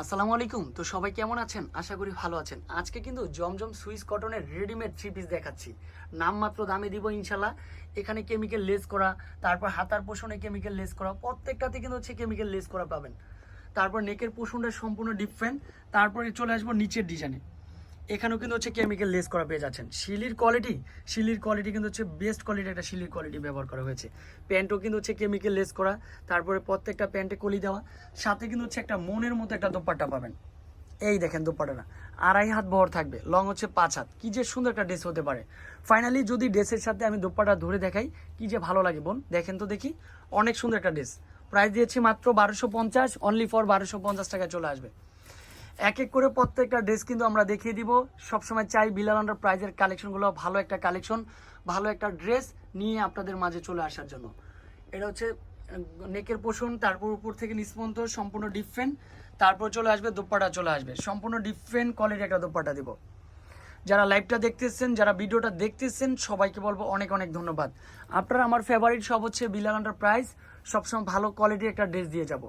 আসসালামু আলাইকুম। তো সবাই কেমন আছেন? আশা করি ভালো আছেন। আজকে কিন্তু জমজম সুইস কটনের রেডিমেড থ্রি পিস দেখাচ্ছি। নামমাত্র দামে দিব ইনশাল্লাহ। এখানে কেমিক্যাল লেস করা, তারপর হাতার পোষণে কেমিক্যাল লেস করা, প্রত্যেকটাতে কিন্তু হচ্ছে কেমিক্যাল লেস করা পাবেন। তারপর নেকের পোষণটা সম্পূর্ণ ডিফারেন্ট তারপরে চলে আসব নিচের ডিজাইনে এখানেও কিন্তু হচ্ছে কেমিক্যাল লেস করা পেয়ে যাচ্ছেন। শিলির কোয়ালিটি শিলির কোয়ালিটি কিন্তু হচ্ছে বেস্ট কোয়ালিটি একটা শিলির কোয়ালিটি ব্যবহার করা হয়েছে। প্যান্টও কিন্তু হচ্ছে কেমিক্যাল লেস করা, তারপরে প্রত্যেকটা প্যান্টে কলি দেওয়া, সাথে কিন্তু হচ্ছে একটা মনের মতো একটা দোপাট্টা পাবেন। এই দেখেন দোপাট্টাটা, আড়াই হাত বহর থাকবে লং হচ্ছে পাঁচ হাত, কি যে সুন্দর একটা ড্রেস হতে পারে। ফাইনালি যদি ড্রেসের সাথে আমি দোপাট্টা ধরে দেখাই, কি যে ভালো লাগে বোন, দেখেন তো দেখি, অনেক সুন্দর একটা ড্রেস প্রাইস দিয়েছি মাত্র বারোশো পঞ্চাশ অনলি ফর বারোশো পঞ্চাশ টাকায় চলে আসবে। এক এক করে প্রত্যেকটা ড্রেস কিন্তু আমরা দেখিয়ে দিব। সবসময় চাই বিলাল আন্ডার প্রাইজের কালেকশনগুলো ভালো একটা কালেকশন ভালো একটা ড্রেস নিয়ে আপনাদের মাঝে চলে আসার জন্য। এটা হচ্ছে নেকের পোষণ তারপর উপর থেকে নিষ্পন্ত, সম্পূর্ণ ডিফারেন্ট তারপর চলে আসবে, দোপাটা চলে আসবে। সম্পূর্ণ ডিফারেন্ট কোয়ালিটি একটা দোপাটা দিব। যারা লাইভটা দেখতেছেন, যারা ভিডিওটা দেখতেছেন, সবাইকে বলব অনেক অনেক ধন্যবাদ। আপনারা আমার ফেভারিট সব হচ্ছে বিলাল আন্ডার প্রাইস সবসময় ভালো কোয়ালিটির একটা ড্রেস দিয়ে যাব।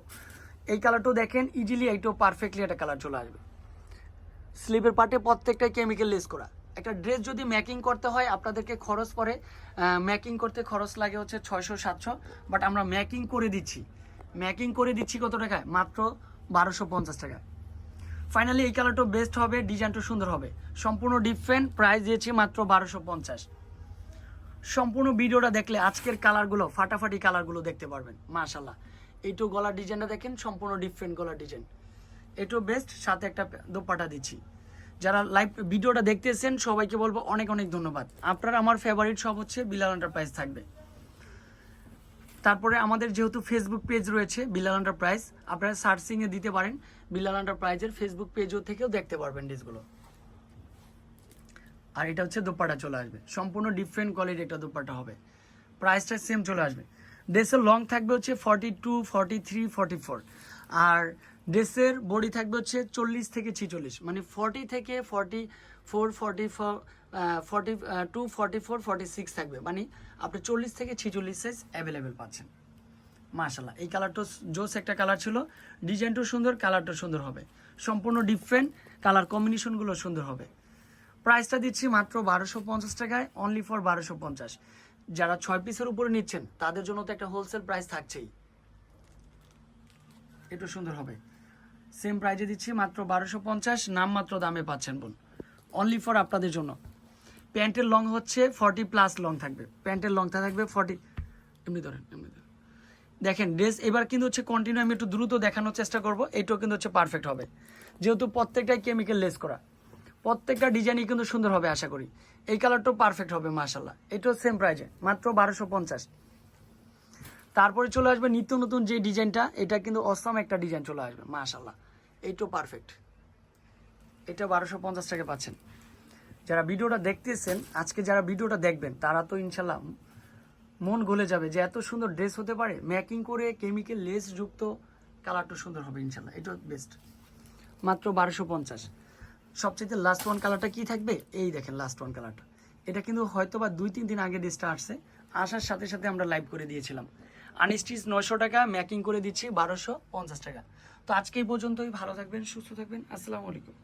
এই কালারটাও দেখেন ইজিলি এইটাও পারফেক্টলি একটা কালার চলে আসবে। স্লিপের পার্টে প্রত্যেকটাই কেমিক্যাল লেস করা। একটা ড্রেস যদি ম্যাকিং করতে হয়, আপনাদেরকে খরচ পড়ে ম্যাকিং করতে খরচ লাগে হচ্ছে ছয়শো, সাতশো বাট আমরা ম্যাকিং করে দিচ্ছি। ম্যাকিং করে দিচ্ছি কত টাকায়? মাত্র বারোশো পঞ্চাশ টাকায় ফাইনালি এই কালারটাও বেস্ট হবে ডিজাইনটা সুন্দর হবে। সম্পূর্ণ ডিফারেন্ট প্রাইস দিয়েছি মাত্র বারোশো পঞ্চাশ। সম্পূর্ণ ভিডিওটা দেখলে আজকের কালারগুলো, ফাটাফাটি কালারগুলো দেখতে পারবেন মাশাল্লাহ এইটু গলার ডিজাইনটা দেখেন, সম্পূর্ণ ডিফারেন্ট গলার ডিজাইন এটাও বেস্ট সাথে একটা দোপাটা দিচ্ছি। যারা লাইভ ভিডিওটা দেখতেছেন, সবাইকে বলব অনেক অনেক ধন্যবাদ। আপনার আমার ফেভারিট সব হচ্ছে বিলাল এন্টারপ্রাইজ থাকবে। তারপরে আমাদের যেহেতু ফেসবুক পেজ রয়েছে বিলাল এন্টারপ্রাইজ আপনারা সার্চিংয়ে দিতে পারেন। বিলাল এন্টারপ্রাইজের ফেসবুক পেজও থেকেও দেখতে পারবেন ড্রেসগুলো আর এটা হচ্ছে দোপাটা চলে আসবে। সম্পূর্ণ ডিফারেন্ট কোয়ালিটির একটা দোপাটা হবে। প্রাইসটা সেম চলে আসবে। ড্রেসের লং থাকবে হচ্ছে forty two forty three forty four আর ড্রেসের বডি থাকবে হচ্ছে চল্লিশ থেকে ছিচল্লিশ। মানে ফর্টি থেকে forty four forty four forty two forty four forty six থাকবে। মানে আপনি চল্লিশ থেকে ছিচল্লিশ সাইজ অ্যাভেলেবেল পাচ্ছেন। মাশাল্লাহ এই কালারটা জোস একটা কালার ছিল। ডিজাইনটাও সুন্দর কালারটাও সুন্দর হবে। সম্পূর্ণ ডিফারেন্ট কালার কম্বিনেশনগুলো সুন্দর হবে। প্রাইসটা দিচ্ছি মাত্র বারোশো পঞ্চাশ টাকায় অনলি ফর বারোশো পঞ্চাশ। যারা ছয় পিসের উপরে নিচ্ছেন, তাদের জন্য তো একটা হোলসেল প্রাইস থাকছেই। একটু সুন্দর হবে। সেম প্রাইজে দিচ্ছি মাত্র বারোশো পঞ্চাশ, নাম মাত্র দামে পাচ্ছেন বোন। অনলি ফর আপনাদের জন্য। প্যান্টের লং হচ্ছে ফর্টি প্লাস লং থাকবে। প্যান্টের লংটা থাকবে ফর্টি এমনি ধরেন এমনি ধরেন। দেখেন ড্রেস এবার কিন্তু হচ্ছে কন্টিনিউ আমি একটু দ্রুত দেখানোর চেষ্টা করব, এটাও কিন্তু হচ্ছে পারফেক্ট হবে। যেহেতু প্রত্যেকটাই কেমিক্যাল লেস করা। প্রত্যেকটা ডিজাইনই কিন্তু সুন্দর হবে, আশা করি। এই কালারটাও পারফেক্ট হবে মাশাল্লাহ এটাও সেম প্রাইজে মাত্র বারোশো পঞ্চাশ। তারপরে চলে আসবে নিত্য নতুন যে ডিজাইনটা, এটা কিন্তু অসম একটা ডিজাইন চলে আসবে মাশাল্লাহ এইটাও পারফেক্ট এটা বারোশো পঞ্চাশ টাকা পাচ্ছেন। যারা ভিডিওটা দেখতেছেন, আজকে যারা ভিডিওটা দেখবেন, তারা তো ইনশাল্লাহ মন গলে যাবে যে এত সুন্দর ড্রেস হতে পারে ম্যাকিং করে কেমিক্যাল লেস যুক্ত কালারটা সুন্দর হবে ইনশাল্লাহ এটা বেস্ট মাত্র বারোশো পঞ্চাশ। সবচেয়ে লাস্ট ওয়ান কালারটা কি থাকবে? এই দেখেন লাস্ট ওয়ান কালারটা এটা কিন্তু হয়তো বা দুই, তিন দিন আগে ড্রেসটা আসছে। আসার সাথে সাথে আমরা লাইভ করে দিয়েছিলাম। আনস্টিচ নয়শো টাকা ম্যাকিং করে দিচ্ছি বারোশো পঞ্চাশ টাকা। তো আজকে এই পর্যন্তই। ভালো থাকবেন, সুস্থ থাকবেন। আসসালামু আলাইকুম।